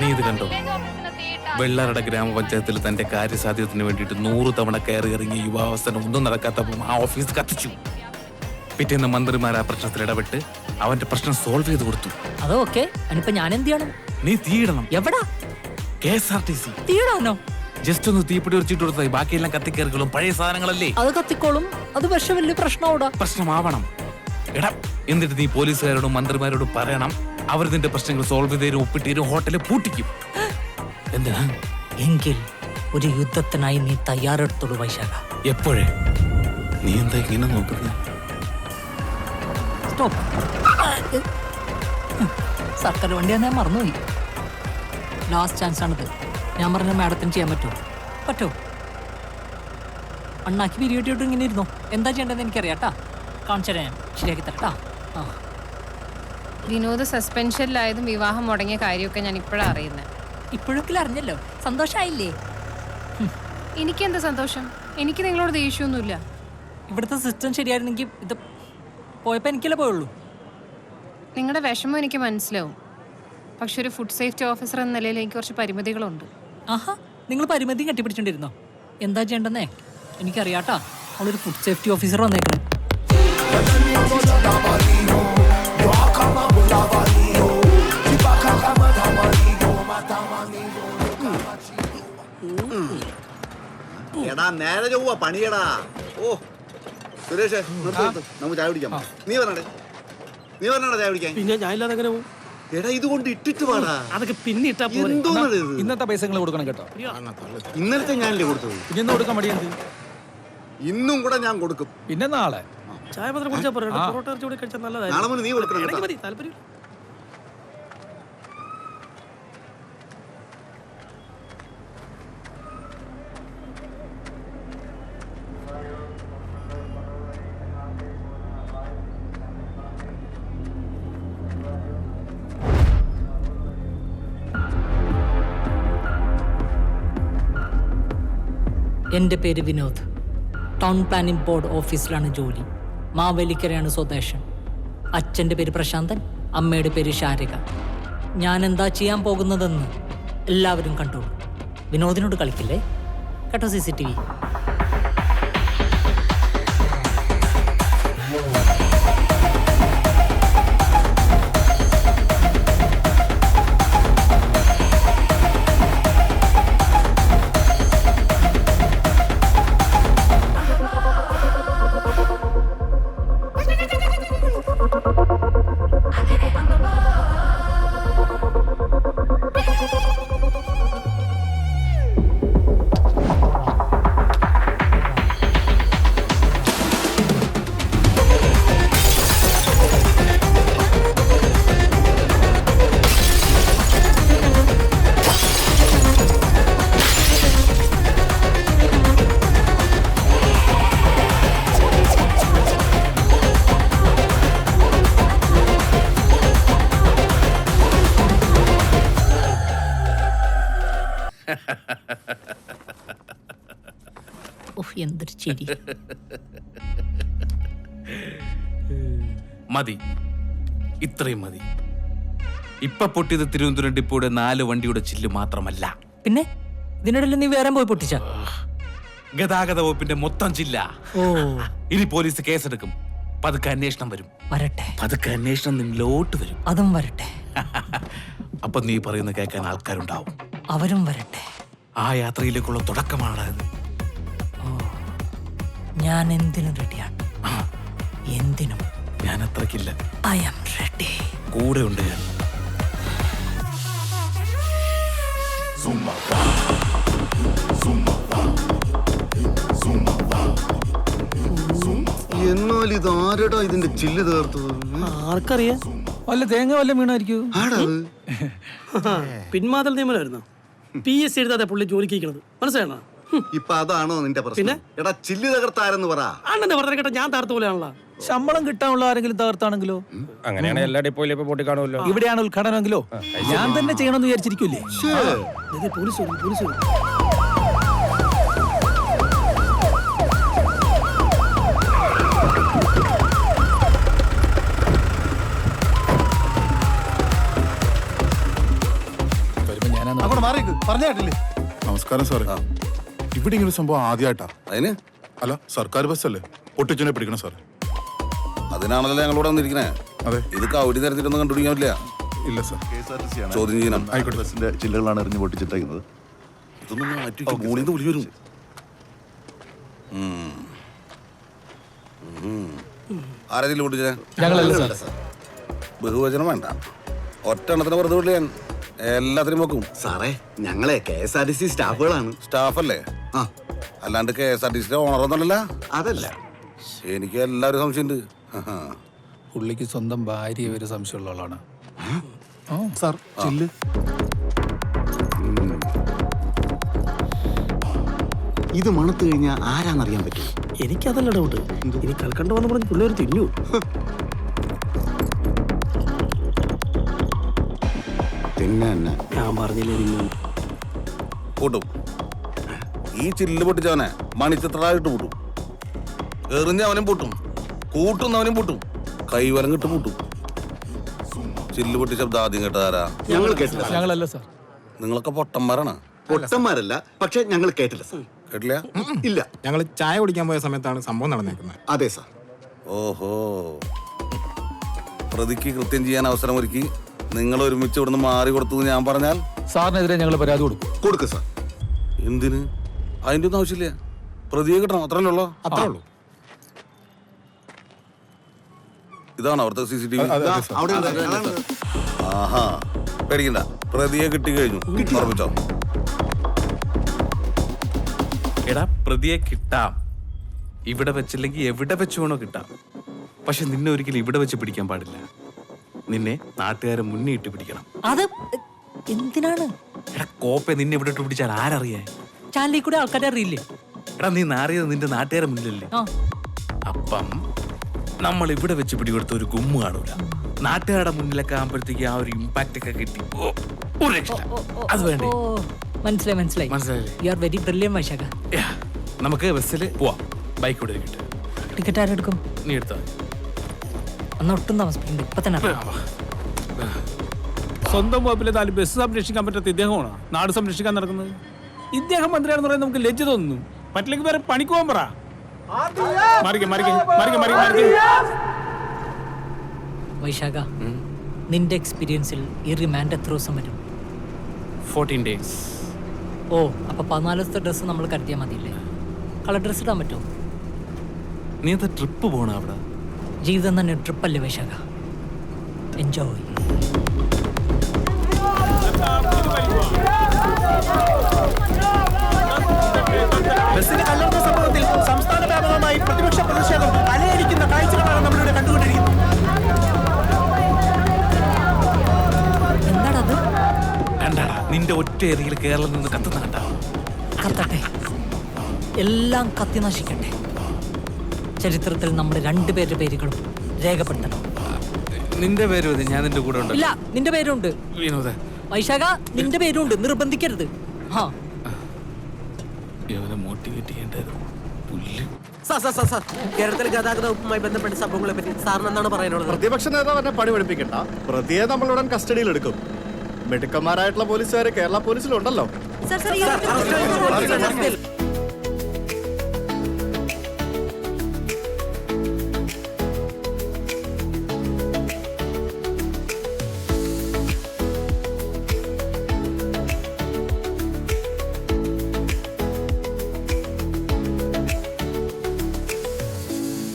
നീ ഇത് കണ്ടോ? വെള്ളാറട ഗ്രാമപഞ്ചായത്തിൽ തന്റെ കാര്യസാധ്യത്തിന് വേണ്ടിയിട്ട് നൂറ് തവണ കയറി ഇറങ്ങിയ യുവാവസ്ഥന ഒന്നും നടക്കാത്തപ്പോൾ ആ ഓഫീസ് കത്തിച്ചു. പിറ്റേന്ന് മന്ത്രിമാർ ആ പ്രശ്നത്തിൽ ഇടപെട്ട് അവന്റെ പ്രശ്നം സോൾവ് ചെയ്ത് കൊടുത്തു. അത് ഓക്കെ അതിനിപ്പോ ഞാൻ എന്ത് ചെയ്യണം നീ തീയിടണം. എവിടാ? K S R T C. തീടാനോ just ഒന്ന് തീപ്പിടി ഉറച്ചിട്ട് കൊടുത്താൽ ബാക്കിയെല്ലാം കത്തിക്കയറുകളും പഴയ സാധനങ്ങളല്ലേ? അത് കത്തിക്കോളും. അത് പക്ഷെ വലിയ പ്രശ്നമാവൂടാ. പ്രശ്നമാവണം. എടാ എന്നിട്ട് നീ പോലീസുകാരോടും മന്ത്രിമാരോടും പറയണം. അവർ നിന്റെ പ്രശ്നങ്ങൾ സോൾവ് ചെയ്തേരും ഒപ്പിട്ടേരും ഹോട്ടലിൽ പൂട്ടിക്കും. എന്തിനാ എങ്കിൽ ഒരു യുദ്ധത്തിനായി നീ തയ്യാറെടുത്തോളൂ വൈശാഖ. എപ്പോഴേ? നീ എന്താ ഇങ്ങനെ നോക്കുന്നത്? സ്റ്റോപ്പ് സർക്കാർ വണ്ടി ഞാൻ മറന്നുപോയി. ലാസ്റ്റ് ചാൻസ് ആണിത്. ഞാൻ പറഞ്ഞ മാഡത്തിന് ചെയ്യാൻ പറ്റുമോ? പറ്റോ അണ്ണാക്കി പിരിയോട്ടിയോട്ട് ഇങ്ങനെ ഇരുന്നോ? എന്താ ചെയ്യേണ്ടതെന്ന് എനിക്കറിയാട്ടാ കാണിച്ചു തരാം ഞാൻ. ശരിയാക്കി തരട്ടാ ആ. വിനോദ് സസ്പെൻഷനിലായതും വിവാഹം മുടങ്ങിയ കാര്യമൊക്കെ ഞാൻ ഇപ്പോഴാണ് അറിയുന്നത് ഇപ്പോഴൊക്കെ അറിഞ്ഞല്ലോ. സന്തോഷമായില്ലേ എനിക്കെന്താ സന്തോഷം? എനിക്ക് നിങ്ങളോട് ദേഷ്യമൊന്നുമില്ല ഇവിടുത്തെ സിസ്റ്റം ശരിയായിരുന്നെങ്കിൽ ഇത് പോയപ്പോൾ എനിക്കല്ലേ പോയുള്ളൂ. നിങ്ങളുടെ വിഷമം എനിക്ക് മനസ്സിലാവും. പക്ഷെ ഒരു ഫുഡ് സേഫ്റ്റി ഓഫീസർ എന്ന നിലയിൽ എനിക്ക് കുറച്ച് പരിമിതികളുണ്ട്. ആഹാ നിങ്ങൾ പരിമിതി കെട്ടിപ്പിടിച്ചോണ്ടിരുന്നോ? എന്താ ചെയ്യണ്ടെന്നേ? എനിക്കറിയാട്ടാ. അവളൊരു ഫുഡ് സേഫ്റ്റി ഓഫീസർ വന്നേക്കണേ. നേരെ ചൊവ്വ പണിയടാ. ഓ സുരേഷ് നിർത്ത് നിർത്ത്. നമുക്ക് ചായ കുടിക്കാം. നീ പറഞ്ഞേ നീ പറഞ്ഞാടാ ചായ കുടിക്കാൻ? പിന്നെ ഞാൻ ഇല്ലാതെ എങ്ങനെ പോകും? എടാ ഇതുകൊണ്ട് ഇട്ടിട്ട് പാടാ അതൊക്കെ പിന്നെ ഇട്ടാ പോരെ. എന്തോന്നാണ് ഇത്? ഇന്നത്തെ പൈസ നിങ്ങൾ കൊടുക്കണം കേട്ടോ. ഇന്നലത്തെ ഞാനല്ലേ കൊടുത്തത്? പിന്നെ ഇന്ന് കൊടുക്കാൻ മടിയുണ്ട് ഇന്നും കൂടെ ഞാൻ കൊടുക്കും. പിന്നെ നാളെ ചായ കുടിച്ചാ കുടിച്ചാൽ പോരെ പൊറോട്ട ഇറച്ചി കൂടി കഴിച്ചാൽ നാളെ മുതൽ നീ കൊടുക്കണം കേട്ടോ. മതി താല്പര്യം എന്റെ പേര് വിനോദ്. ടൗൺ പ്ലാനിംഗ് ബോർഡ് ഓഫീസിലാണ് ജോലി. മാവേലിക്കരയാണ് സ്വദേശം. അച്ഛന്റെ പേര് പ്രശാന്തൻ അമ്മയുടെ പേര് ശാരിക. ഞാൻ എന്താ ചെയ്യാൻ പോകുന്നതെന്ന് എല്ലാവരും കണ്ടോളൂ. വിനോദിനോട് കളിക്കില്ലേ? കേട്ടോ സി സി ടി വി. എന്തൊരു ചിരി. മതി. ഇത്രയും മതി. ഇപ്പൊ പൊട്ടിയത് തിരുവനന്തപുരം ഡിപ്പോയുടെ നാല് വണ്ടിയുടെ ചില്ല് മാത്രമല്ല. പിന്നെ? ഇതിനിടയിൽ നീ വേറെ പോയി പൊട്ടിച്ച? ഗതാഗത വകുപ്പിന്റെ മൊത്തം ചില്ല. ഓ. ഇനി പോലീസ് കേസെടുക്കും. പതുക്കെ അന്വേഷണം വരും. വരട്ടെ. പതുക്കെ അന്വേഷണം നിന്നിലോട്ട് വരും. അതും വരട്ടെ. അപ്പൊ നീ പറയുന്ന കേൾക്കാൻ ആൾക്കാരുണ്ടാവും. അവരും വരട്ടെ. ആ യാത്രയിലേക്കുള്ള തുടക്കമാണ് ഞാൻ എന്തിനും. റെഡിയാണ് എന്തിനും ഞാൻ. അത്രക്കില്ല ഐ ആം റെഡി കൂടെ ഉണ്ട് ഞാൻ എന്നാൽ ഇത് ആരടാ ഇതിന്റെ ചില്ല് തീർത്തത് ആർക്കറിയാം? വല്ല തേങ്ങ വല്ല വീണായിരിക്കും. ആടാ പിന്മാതൽ നിയമനമായിരുന്നു പി. എസ്. സി. എഴുതാതെ പുള്ളി ജോലിക്ക് ഇരിക്കണത്. മനസ്സിലാണോ ഇപ്പൊ അതാണോ നിന്റെ പ്രശ്നം? എടാ ചില്ല് തകർത്താരെന്ന് പറ. അണ്ണന്റെ കേട്ട ഞാൻ താർത്ത പോലെയാണല്ലോ. ശമ്പളം കിട്ടാനുള്ള ആരെങ്കിലും തകർത്താണെങ്കിലോ? അങ്ങനെയാണ് എല്ലാ ഡിപ്പോയിലും ഇപ്പൊ പൊട്ടി കാണുമല്ലോ. ഇവിടെയാണ് ഉദ്ഘാടനമെങ്കിലോ? ഞാൻ തന്നെ ചെയ്യണമെന്ന് വിചാരിച്ചിരിക്കൂലേ പോലീസ് പോലീസ് നമസ്കാരം സാറേ. ഇവിടെ ഇങ്ങനെ സംഭവം ആദ്യമായിട്ടാ അതിന്? അല്ല സർക്കാർ ബസ്സല്ലേ? പൊട്ടിച്ചനെ പിടിക്കണം സാറേ. അതിനാണല്ലോ ഞങ്ങളോട് വന്നിരിക്കണേ. അതെ. ഇത് കൗരി തരത്തിലൊന്നും കണ്ടുപിടിക്കാൻ പറ്റില്ല. ഇല്ല സാർ. ചോദ്യം ചെയ്യണം. ആയിക്കോട്ടെ. ബസ്സിന്റെ ചില്ലുകളാണ് എറിഞ്ഞ് പൊട്ടിച്ചിട്ടേക്കുന്നത്. ഇതൊന്നും മാറ്റി മൂളിൽ നിന്ന് വിളി വരും. ഉം. ഉം. ആരാ ചില്ല് പൊട്ടിച്ചേ? ഞങ്ങളല്ല സാർ. ബഹുവചനം വേണ്ട. ഒറ്റ എണ്ണത്തിന് വെറുതെ വിളിയാൻ എല്ലാത്തിനും വെക്കും. സാറേ ഞങ്ങളെ K S R T C സ്റ്റാഫുകളാണ്. സ്റ്റാഫല്ലേ? അല്ലാണ്ട് കെ എസ് ആർ ടി സിയുടെ ഓണറൊന്നുമല്ല അതല്ല. എനിക്ക് എല്ലാവരും സംശയമുണ്ട്. പുള്ളിക്ക് സ്വന്തം ഭാര്യ ഒരു സംശയമുള്ള ആളാണ്. Sir chill. ഇത് മണത്ത് കഴിഞ്ഞാൽ ആരാന്നറിയാൻ പറ്റും? എനിക്കതല്ല ഡൗട്ട് ഇനി കൽക്കണ്ട വന്ന് പറഞ്ഞ് പിള്ളേർ തിന്നു. തിന്നെ ഞാൻ പറഞ്ഞില്ലേ പൂട്ടും ഈ ചില്ല് പൊട്ടിച്ചവനെ മണിച്ചിത്രായിട്ട് പൂട്ടും. എറിഞ്ഞവനും പൂട്ടും. കൂട്ടുന്നവനും പൂട്ടും. കൈവരം കിട്ടും പൂട്ടും. ചില്ല് പൊട്ടി ശബ്ദം ആദ്യം കേട്ടതാരാ ഞങ്ങൾ കേട്ടില്ല ഞങ്ങളല്ല സാർ. നിങ്ങളൊക്കെ പൊട്ടന്മാരാണ്. പൊട്ടന്മാരല്ല പക്ഷെ ഞങ്ങൾ കേട്ടില്ല സാർ. കേട്ടില്ല? ഇല്ല. ഞങ്ങൾ ചായ കുടിക്കാൻ പോയ സമയത്താണ് സംഭവം നടന്നേക്കുന്നത്. അതെ സാർ. ഓഹോ. പ്രതിക്ക് കൃത്യം ചെയ്യാൻ അവസരം ഒരുക്കി നിങ്ങൾ ഒരുമിച്ച് ഇവിടുന്ന് മാറി കൊടുത്തു ഞാൻ പറഞ്ഞാൽ? സാറിനെതിരെ ഞങ്ങൾ പരാതി കൊടുക്കും. കൊടുക്കും സാർ. എന്തിന്? അതിന്റെ ഒന്നും ആവശ്യമില്ല. പ്രതിയെ കിട്ടണം അത്രേ ഉള്ളോ? അത്രേ ഉള്ളൂ. ഇതാണ് അവിടുത്തെ സി സി ടി വി ആഹാ പേടിക്കണ്ട. പ്രതിയെ കിട്ടി കഴിഞ്ഞു. ഓർമ്മിച്ചോ എടാ പ്രതിയെ കിട്ടാം. ഇവിടെ വെച്ചില്ലെങ്കിൽ എവിടെ വെച്ച് വേണോ കിട്ടാം. പക്ഷെ നിന്നെ ഒരിക്കലും ഇവിടെ വെച്ച് പിടിക്കാൻ പാടില്ല. നിന്നെ നാട്ടുകാരെ മുന്നേ ഇട്ട് പിടിക്കണം. അത് എന്തിനാണ്? എടാ കോപ്പെ നിന്നെ ഇവിടെ ഇട്ട് പിടിച്ചാൽ ആരറിയാൻ ചാനലിൽ കൂടെ ആൾക്കാരെ അറിയില്ലേ? എടാ നീ നാറിയത് നിന്റെ നാട്ടുകാരെ മുന്നിലല്ലേ? ആ. അപ്പം നമ്മൾ ഇവിടെ വെച്ച് പിടികൊടുത്ത ഒരു ഗുമ്മ കാണൂല. നാട്ടുകാരുടെ മുന്നിലൊക്കെ ആകുമ്പോഴത്തേക്ക് ആ ഒരു ഇമ്പാക്റ്റ് ഒക്കെ കിട്ടി. ഓ, ഒരു രക്ഷയില്ല. അത് വേണ്ടേ? ഓ മനസ്സിലായി മനസ്സിലായി. മനസ്സിലായില്ലേ? You are very brilliant Vaishakh യാ, നമുക്ക് ബസ്സിൽ പോവാം. ബൈക്ക് ഇവിടെ കിട്ടും. ടിക്കറ്റ് ആരെടുക്കും നീ എടുത്താൽ അന്ന് ഒട്ടും താമസിപ്പിക്കണ്ട. ഇപ്പൊ തന്നെ ഇറങ്ങാം. സ്വന്തം വകുപ്പിലെ ബസ് സംരക്ഷിക്കാൻ പറ്റാത്ത ഇദ്ദേഹമാണ്? നാട് സംരക്ഷിക്കാൻ നടക്കുന്നത്? ഇദ്ദേഹം മന്ത്രിയാണെന്ന് പറയാൻ നമുക്ക് ലജ്ജ തോന്നുന്നു. മറ്റിലേക്ക് വേറെ പണിക്ക് പോകാൻ പറ. വൈശാഖ നിന്റെ എക്സ്പീരിയൻസിൽ ഈ റിമാൻഡ് എത്ര ദിവസം വരും? ഫോർട്ടീൻ ഡേയ്സ് ഓ അപ്പൊ പതിനാല് ദിവസത്തെ ഡ്രസ്സ് നമ്മൾ കരുതിയാൽ മതിയില്ലേ? കളർ ഡ്രസ്സ് ഇടാൻ പറ്റുമോ? നീ എന്താ ട്രിപ്പ് പോണ അവിടെ? ജീവിതം തന്നെ ട്രിപ്പല്ലേ വൈശാഖ? എൻജോയ് ഒറ്റ ഏരിയയിൽ കേരളം നിന്ന് കത്തുന്ന കണ്ടാ? കത്തട്ടെ. എല്ലാം കത്തി നശിക്കട്ടെ. ചരിത്രത്തിൽ നമ്മുടെ രണ്ടുപേരുടെ പേരുകളും രേഖപ്പെടുത്തണം. നിന്റെ പേരും ഞാൻ നിന്റെ കൂടെ ഉണ്ട് ഇല്ല നിന്റെ പേരുണ്ട്. വിനോദ. വൈശാഖ നിന്റെ പേരുണ്ട്. നിർബന്ധിക്കരുത്. ആ ഇവനെ മോട്ടിവേറ്റ് ചെയ്യേണ്ടത് പുല്ല്. Sir sir sir sir. കേരളത്തിലെ ഗതാഗത വകുപ്പുമായി ബന്ധപ്പെട്ട സംഭവങ്ങളെ പറ്റി സാറിന് എന്താണ് പറയാനുള്ളത്? പ്രതിപക്ഷ നേതാവ് പണി പഠിപ്പിക്കണ്ട. പ്രതിയെ നമ്മളുടൻ കസ്റ്റഡിയിൽ എടുക്കും മിടുക്കന്മാരായിട്ടുള്ള പോലീസുകാർ കേരള പോലീസിലുണ്ടല്ലോ സർ സാർ